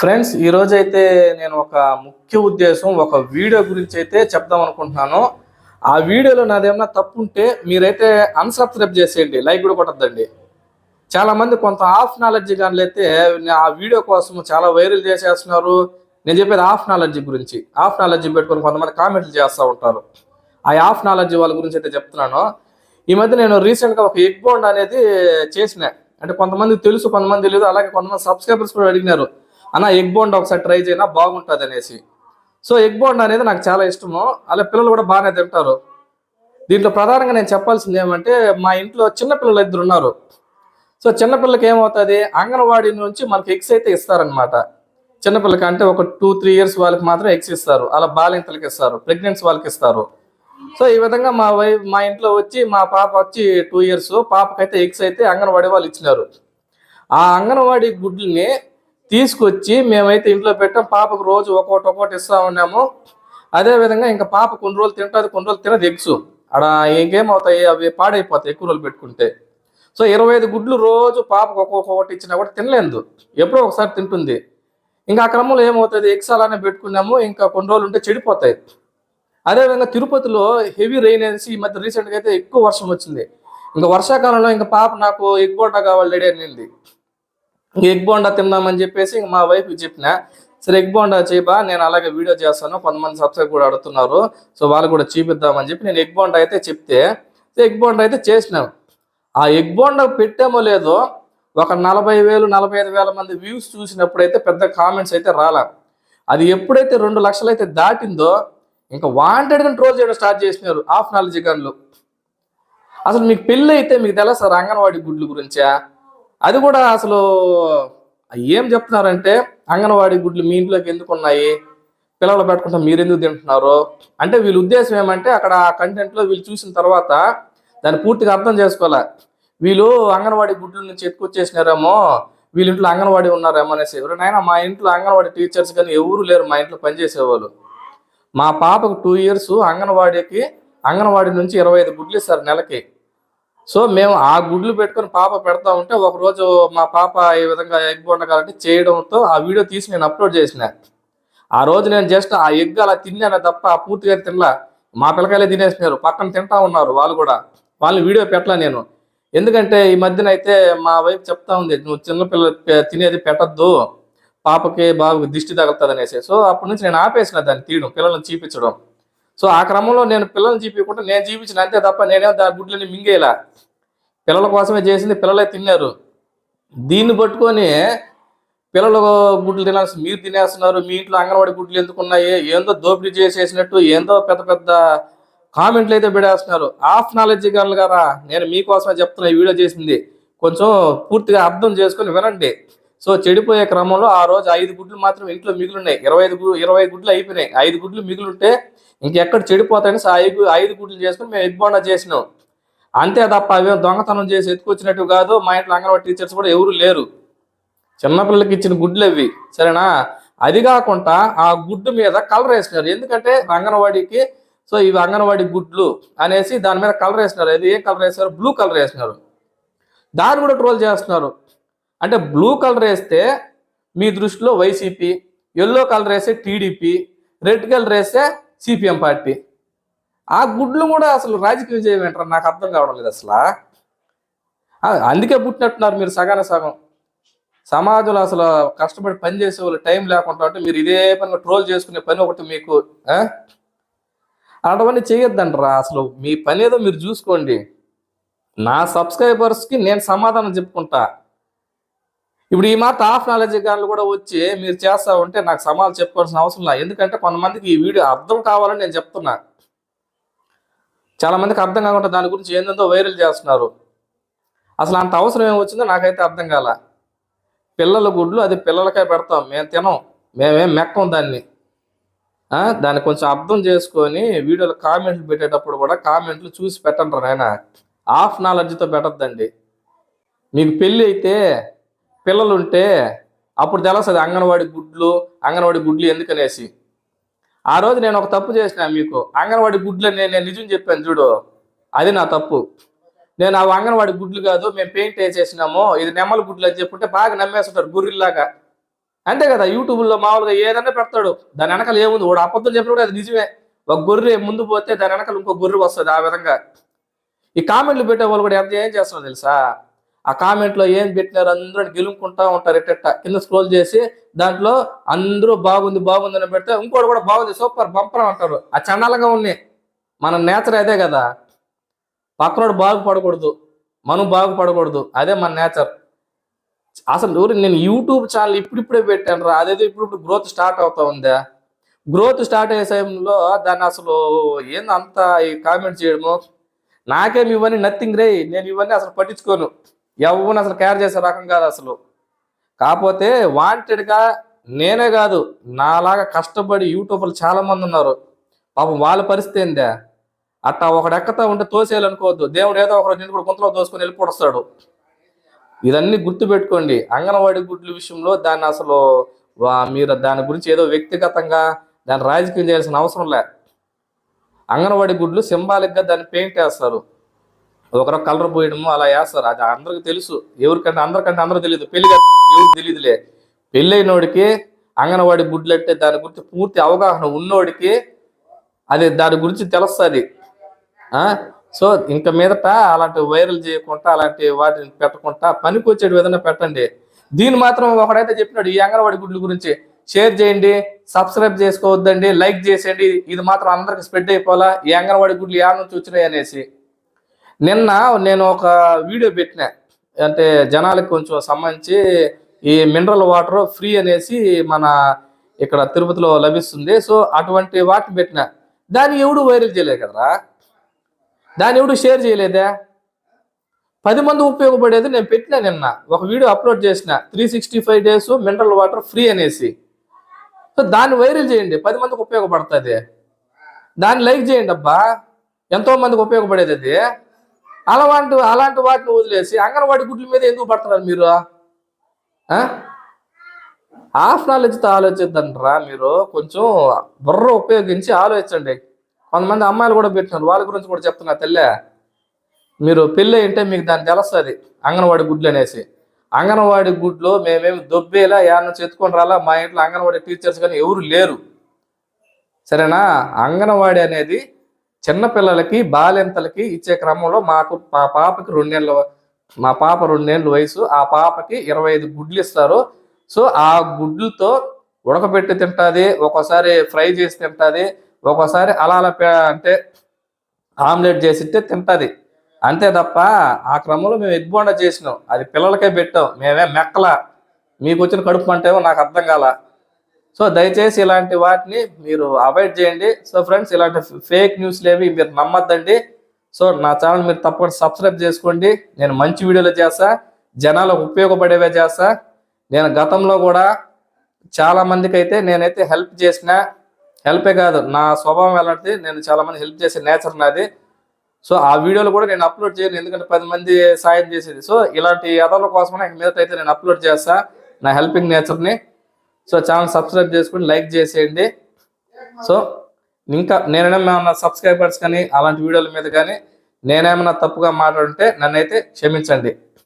Friends ఈ అయితే నేను ఒక ముఖ్య ఉద్దేశం ఒక వీడియో గురించి అయితే చెప్దాం అనుకుంటున్నాను. ఆ వీడియోలో నాదేమన్నా తప్పు ఉంటే మీరైతే అన్సబ్స్క్రైబ్ చేసేయండి లైక్ కూడా కొట్టద్దండి. చాలా మంది కొంత హాఫ్ నాలెడ్జ్ కానీ అయితే ఆ వీడియో కోసం చాలా వైరల్ చేసేస్తున్నారు. నేను చెప్పేది హాఫ్ నాలెడ్జ్ గురించి. హాఫ్ నాలెడ్జ్ పెట్టుకొని కొంతమంది కామెంట్లు చేస్తూ ఉంటారు. ఆ హాఫ్ నాలెడ్జ్ వాళ్ళ గురించి అయితే చెప్తున్నాను. ఈ మధ్య నేను రీసెంట్గా ఒక ఎగ్ బౌండ్ అనేది చేసిన. అంటే కొంతమంది తెలుసు కొంతమంది తెలియదు అలాగే కొంతమంది సబ్స్క్రైబర్స్ కూడా అడిగినారు. అన్న ఎగ్ బోండ్ ఒకసారి ట్రై చేయనా? బాగుంటుంది అనేసి సో ఎగ్ బోండ్ అనేది నాకు చాలా ఇష్టము. అలా పిల్లలు కూడా బాగానే తింటారు. దీంట్లో ప్రధానంగా నేను చెప్పాల్సింది ఏమంటే మా ఇంట్లో చిన్న పిల్లలు ఇద్దరు ఉన్నారు. సో చిన్నపిల్లలకి ఏమవుతుంది? అంగన్వాడీ నుంచి మనకి ఎగ్స్ అయితే ఇస్తారనమాట చిన్నపిల్లకి అంటే ఒక టూ త్రీ ఇయర్స్ వాళ్ళకి మాత్రం ఎగ్స్ ఇస్తారు. అలా బాలింతలకి ఇస్తారు. ప్రెగ్నెన్సీ వాళ్ళకి ఇస్తారు. సో ఈ విధంగా మా వై మా ఇంట్లో వచ్చి మా పాప వచ్చి టూ ఇయర్స్ పాపకైతే ఎగ్స్ అయితే అంగన్వాడీ వాళ్ళు ఇచ్చినారు. ఆ అంగన్వాడీ గుడ్లని తీసుకొచ్చి మేమైతే ఇంట్లో పెట్టాం. పాపకు రోజు ఒకటి ఒకటి ఇస్తా ఉన్నాము. అదేవిధంగా ఇంకా పాప కొన్ని రోజులు తింటుంది కొన్ని రోజులు తినదు ఎగ్స్. అక్కడ ఇంకేమవుతాయి అవి పాడైపోతాయి ఎక్కువ రోజులు పెట్టుకుంటే. సో ఇరవై ఐదు గుడ్లు రోజు పాపకు ఒక్కొక్కటి ఇచ్చినా కూడా తినలేదు. ఎప్పుడో ఒకసారి తింటుంది. ఇంకా ఆ క్రమంలో ఏమవుతుంది? ఎగ్స్ అలానే పెట్టుకున్నాము. ఇంకా కొన్ని రోజులు ఉంటే చెడిపోతాయి. అదేవిధంగా తిరుపతిలో హెవీ రెయిన్ అనేసి ఈ మధ్య రీసెంట్గా అయితే ఎక్కువ వర్షం వచ్చింది. ఇంకా వర్షాకాలంలో ఇంకా పాప నాకు ఎగ్ బోండా కావాలి రెడీ అనింది. ఎగ్ బోండా తిందామని చెప్పేసి ఇంక మా వైఫ్కి చెప్పిన సరే ఎగ్ బోండా చేయబా నేను అలాగే వీడియో చేస్తాను కొంతమంది సబ్స్క్రైబ్ కూడా అడుగుతున్నారు సో వాళ్ళు కూడా చూపిద్దామని చెప్పి నేను ఎగ్ బోండా అయితే చెప్తే ఎగ్ బోండా అయితే చేసినాం. ఆ ఎగ్ బోండా పెట్టామో లేదో ఒక నలభై వేలు నలభై ఐదు వేల మంది వ్యూస్ చూసినప్పుడైతే పెద్ద కామెంట్స్ అయితే రాలే. అది ఎప్పుడైతే రెండు లక్షలు అయితే దాటిందో ఇంకా వాంటెడ్గా ట్రోల్ చేయడం స్టార్ట్ చేసినారు హాఫ్ నాలెడ్జ్ గన్లు అసలు మీకు పెళ్ళి అయితే మీకు తెలుసా సార్ అంగన్వాడీ గుడ్లు గురించా? అది కూడా అసలు ఏం చెప్తున్నారంటే అంగన్వాడీ గుడ్లు మీ ఇంట్లోకి ఎందుకు ఉన్నాయి? పిల్లలు పెట్టుకుంటా మీరు ఎందుకు తింటున్నారు? అంటే వీళ్ళ ఉద్దేశం ఏమంటే అక్కడ ఆ కంటెంట్లో వీళ్ళు చూసిన తర్వాత దాన్ని పూర్తిగా అర్థం చేసుకోవాలి. వీళ్ళు అంగన్వాడీ గుడ్ల నుంచి ఎత్తుకొచ్చేసినారేమో వీళ్ళ ఇంట్లో అంగన్వాడీ ఉన్నారేమో అనేసి. ఎవరైనా మా ఇంట్లో అంగన్వాడీ టీచర్స్ కానీ ఎవరు లేరు మా ఇంట్లో పనిచేసేవాళ్ళు. మా పాపకు టూ ఇయర్స్ అంగన్వాడీకి అంగన్వాడీ నుంచి ఇరవై ఐదు గుడ్లు ఇస్తారు నెలకి. సో మేము ఆ గుడ్లు పెట్టుకొని పాప పెడతా ఉంటే ఒకరోజు మా పాప ఈ విధంగా ఎగ్ వండకాలంటే చేయడంతో ఆ వీడియో తీసి నేను అప్లోడ్ చేసిన. ఆ రోజు నేను జస్ట్ ఆ ఎగ్ అలా తిన్నాను తప్ప పూర్తిగా తినలా. మా పిల్లకాయలే తినేసినారు. పక్కన తింటా ఉన్నారు వాళ్ళు కూడా. వాళ్ళని వీడియో పెట్టలా నేను. ఎందుకంటే ఈ మధ్యన అయితే మా వైఫ్ చెప్తా ఉంది నువ్వు చిన్నపిల్ల తినేది పెట్టద్దు. పాపకి బాబుకి దిష్టి తగులుతుంది అనేసి. సో అప్పటి నుంచి నేను ఆపేసిన దాన్ని తీయడం పిల్లల్ని చూపించడం. సో ఆ క్రమంలో నేను పిల్లల్ని చూపించకుండా నేను చూపించిన అంతే తప్ప నేనే దాని గుడ్లని మింగేలా. పిల్లల కోసమే చేసింది పిల్లలే తిన్నారు. దీన్ని పట్టుకొని పిల్లలు గుడ్లు తినాల్సి మీరు తినేస్తున్నారు మీ ఇంట్లో అంగన్వాడి గుడ్లు ఎందుకు ఉన్నాయి ఏందో దోపిడీ చేసేసినట్టు ఏందో పెద్ద పెద్ద కామెంట్లు అయితే పెడేస్తున్నారు. హాఫ్ నాలెడ్జ్ గారు గారా నేను మీకోసమే చెప్తున్నా ఈ వీడియో చేసింది. కొంచెం పూర్తిగా అర్థం చేసుకొని వినండి. సో చెడిపోయే క్రమంలో ఆ రోజు ఐదు గుడ్లు మాత్రం ఇంట్లో మిగిలినాయి. ఇరవై ఐదు గుడ్లు ఇరవై గుడ్లు అయిపోయినాయి. ఐదు గుడ్లు మిగిలింటే ఇంకెక్కడ చెడిపోతాయని ఐదు ఐదు గుడ్లు చేసుకుని మేము ఇబ్బంది చేసినాం. అంతే తప్ప అవేం దొంగతనం చేసి ఎత్తుకొచ్చినట్టు కాదు. మా ఇంట్లో అంగన్వాడీ టీచర్స్ కూడా ఎవరు లేరు. చిన్నపిల్లలకి ఇచ్చిన గుడ్లు అవి. సరేనా? అది కాకుండా ఆ గుడ్డు మీద కలర్ వేసినారు. ఎందుకంటే అంగన్వాడీకి సో ఇవి అంగన్వాడీ గుడ్లు అనేసి దాని మీద కలర్ వేసినారు. అది ఏం కలర్ వేసినారు? బ్లూ కలర్ వేసినారు. దాన్ని కూడా ట్రోల్ చేస్తున్నారు. అంటే బ్లూ కలర్ వేస్తే మీ దృష్టిలో వైసీపీ ఎల్లో కలర్ వేస్తే టీడీపీ రెడ్ కలర్ వేస్తే సిపిఎం పార్టీ ఆ గుడ్లు కూడా అసలు రాజకీయ విజయం ఏంటారు? నాకు అర్థం కావడం లేదు అసలు. అందుకే పుట్టినట్టున్నారు మీరు సగాన సగం. సమాజంలో అసలు కష్టపడి పని చేసే వాళ్ళు టైం లేకుండా అంటే మీరు ఇదే పనిగా ట్రోల్ చేసుకునే పని ఒకటి మీకు అటువంటి అలాంటివన్నీ అసలు మీ పని ఏదో మీరు చూసుకోండి. నా సబ్స్క్రైబర్స్కి నేను సమాధానం చెప్పుకుంటా. ఇప్పుడు ఈ మాట హాఫ్ నాలెడ్జ్ గాన్లు కూడా వచ్చి మీరు చేస్తా ఉంటే నాకు సమాలు చెప్పుకోవాల్సిన అవసరం లేదు. ఎందుకంటే కొంతమందికి ఈ వీడియో అర్థం కావాలని నేను చెప్తున్నా. చాలా మందికి అర్థం కాకుండా దాని గురించి ఏందో వైరల్ చేస్తున్నారు. అసలు అంత అవసరం ఏం వచ్చిందో నాకైతే అర్థం కాల. పిల్లల గుడ్లు అది పిల్లలకే పెడతాం. మేము తినం. మేమేం మెక్కం దాన్ని. దాన్ని కొంచెం అర్థం చేసుకొని వీడియోలో కామెంట్లు పెట్టేటప్పుడు కూడా కామెంట్లు చూసి పెట్టండి నాయన. హాఫ్ నాలెడ్జ్తో పెట్టద్దండి. మీకు పెళ్ళి అయితే పిల్లలు ఉంటే అప్పుడు తెలుస్తుంది అంగన్వాడి గుడ్లు అంగన్వాడి గుడ్లు ఎందుకనేసి. ఆ రోజు నేను ఒక తప్పు చేసిన మీకు. అంగన్వాడి గుడ్లు నేను నిజం చెప్పాను చూడు. అది నా తప్పు. నేను ఆ అంగన్వాడి గుడ్లు కాదు మేము పెయింట్ వేసేసినాము ఇది నెమ్మల గుడ్లు అని చెప్పుంటే బాగా నమ్మేస్తుంటారు గుర్రిల్లాగా. అంతే కదా యూట్యూబ్లో మామూలుగా ఏదైనా పెడతాడు. దాని వెనకాల ఏముంది? వాడు అబద్ధం చెప్పినప్పుడు అది నిజమే. ఒక గొర్రె ముందు పోతే దాని వెనకాల ఇంకో గొర్రె వస్తుంది ఆ విధంగా. ఈ కామెంట్లు పెట్టే వాళ్ళు కూడా ఎంత ఏం చేస్తున్నారు తెలుసా? ఆ కామెంట్లో ఏం పెట్టినారు అందరూ గెలుముకుంటా ఉంటారు ఎట్ట కింద స్క్రోల్ చేసి దాంట్లో అందరూ బాగుంది బాగుంది అని పెడితే ఇంకోటి కూడా బాగుంది సూపర్ బంపర్ అంటారు. ఆ చండాలంగా ఉన్నాయి. మన నేచర్ అదే కదా. పక్కనోడు బాగుపడకూడదు మనం బాగుపడకూడదు. అదే మన నేచర్. అసలు ఊరి నేను యూట్యూబ్ ఛానల్ ఇప్పుడిప్పుడే పెట్టాను రా. అదేదో ఇప్పుడు గ్రోత్ స్టార్ట్ అవుతా ఉందా? గ్రోత్ స్టార్ట్ అయ్యే సమయంలో దాన్ని అసలు ఏంది అంత ఈ కామెంట్ చేయడము? నాకేం ఇవన్నీ నథింగ్ రే. నేను ఇవన్నీ అసలు పట్టించుకోను. ఎవరిని అసలు కేర్ చేసే రకం కాదు అసలు. కాకపోతే వాంటెడ్గా నేనే కాదు నాలాగా కష్టపడి యూట్యూబర్లు చాలామంది ఉన్నారు. పాపం వాళ్ళ పరిస్థితి ఏందే? అట్టా ఒకడు ఎక్కతా ఉంటే తోసేయాలనుకోవద్దు. దేవుడు ఏదో ఒకరు రోజు కూడా గుంతలో తోసుకొని వెళ్ళిపోస్తాడు ఇదన్నీ గుర్తుపెట్టుకోండి. అంగన్వాడీ గుడ్ల విషయంలో దాన్ని అసలు మీరు దాని గురించి ఏదో వ్యక్తిగతంగా దాన్ని రాజకీయం చేయాల్సిన అవసరం లే. అంగన్వాడీ గుడ్లు సింబాలిక్గా దాన్ని పెయింట్ వేస్తారు ఒకరు కలర్ పోయడము అలా వేస్తారు. అది అందరికి తెలుసు. ఎవరికంటే అందరికంటే అందరూ తెలియదు. పెళ్ళి ఎవరికి తెలియదులే. పెళ్ళైనోడికి అంగన్వాడి గుడ్లు అంటే దాని గురించి పూర్తి అవగాహన ఉన్నోడికి అది దాని గురించి తెలుస్తుంది. సో ఇంక మీదట అలాంటి వైరల్ చేయకుండా అలాంటి వాటిని పెట్టకుండా పనికి వచ్చేటి విధంగా పెట్టండి. దీన్ని మాత్రం ఒకడైతే చెప్పినాడు ఈ అంగన్వాడి గుడ్ల గురించి. షేర్ చేయండి సబ్స్క్రైబ్ చేసుకోవద్దండి లైక్ చేసేయండి. ఇది మాత్రం అందరికి స్ప్రెడ్ అయిపోవాలా? ఈ అంగన్వాడి గుడ్లు యాడ నుంచి వచ్చినాయి అనేసి. నిన్న నేను ఒక వీడియో పెట్టిన. అంటే జనాలకు కొంచెం సంబంధించి ఈ మినరల్ వాటర్ ఫ్రీ అనేసి మన ఇక్కడ తిరుపతిలో లభిస్తుంది. సో అటువంటి వాటిని పెట్టిన. దాన్ని ఎవడు వైరల్ చేయలేదు కదరా? దాన్ని ఎవడు షేర్ చేయలేదా? పది మంది ఉపయోగపడేది నేను పెట్టిన నిన్న. ఒక వీడియో అప్లోడ్ చేసిన. Three sixty five days mineral water free అనేసి. సో దాన్ని వైరల్ చేయండి. పది మందికి ఉపయోగపడుతుంది. దాన్ని లైక్ చేయండి అబ్బా. ఎంతో మందికి ఉపయోగపడేది అది. అలాంటి అలాంటి వాటిని వదిలేసి అంగన్వాడి గుడ్ల మీద ఎందుకు పడుతున్నారు మీరు? హాఫ్ నాలెడ్జ్తో ఆలోచిద్దంటారా మీరు. కొంచెం బుర్ర ఉపయోగించి ఆలోచించండి. కొంతమంది అమ్మాయిలు కూడా పెట్టినారు. వాళ్ళ గురించి కూడా చెప్తున్నా తెల్లే. మీరు పెళ్ళి అంటే మీకు దాన్ని తెలుస్తుంది అంగన్వాడి గుడ్లు అనేసి. అంగన్వాడి గుడ్లు మేమేమి దొబ్బేలా ఏమన్నా చెత్తుకొని రాలా? మా ఇంట్లో అంగన్వాడి టీచర్స్ కానీ ఎవరు లేరు. సరేనా? అంగన్వాడి అనేది చిన్నపిల్లలకి బాలింతలకి ఇచ్చే క్రమంలో మాకు మా పాపకి రెండేళ్ళ మా పాప రెండేళ్ళ వయసు ఆ పాపకి ఇరవై ఐదు గుడ్లు ఇస్తారు. సో ఆ గుడ్లతో ఉడకబెట్టి తింటుంది ఒక్కోసారి ఫ్రై చేసి తింటుంది ఒక్కోసారి అలా అలా అంటే ఆమ్లెట్ చేసి తింటుంది. అంతే తప్ప ఆ క్రమంలో మేము ఎగ్బోండ చేసినాం. అది పిల్లలకే పెట్టాం. మేమే మెక్కల. మీకు వచ్చిన కడుపు మంటేమో నాకు అర్థం కాల. సో దయచేసి ఇలాంటి వాటిని మీరు అవాయిడ్ చేయండి. సో ఫ్రెండ్స్ ఇలాంటి ఫేక్ న్యూస్లు ఏవి మీరు నమ్మద్దండి. సో నా ఛానల్ మీరు తప్పకుండా సబ్స్క్రైబ్ చేసుకోండి. నేను మంచి వీడియోలు చేస్తా. జనాలకు ఉపయోగపడేవే చేస్తా. నేను గతంలో కూడా చాలా మందికి అయితే నేనైతే హెల్ప్ చేసిన హెల్పే కాదు నా స్వభావం ఎలాంటిది నేను చాలా మంది హెల్ప్ చేసే నేచర్ నాది. సో ఆ వీడియోలు కూడా నేను అప్లోడ్ చేయను ఎందుకంటే పది మంది సాయం చేసేది. సో ఇలాంటి ఎదల కోసమే మీద అయితే నేను అప్లోడ్ చేస్తా నా హెల్పింగ్ నేచర్ని. సో ఛానల్ సబ్స్క్రైబ్ చేసుకుని లైక్ చేసేయండి. సో ఇంకా నేనేమన్నా సబ్స్క్రైబర్స్ కానీ అలాంటి వీడియోల మీద కానీ నేనేమన్నా తప్పుగా మాట్లాడుంటే నన్నైతే క్షమించండి.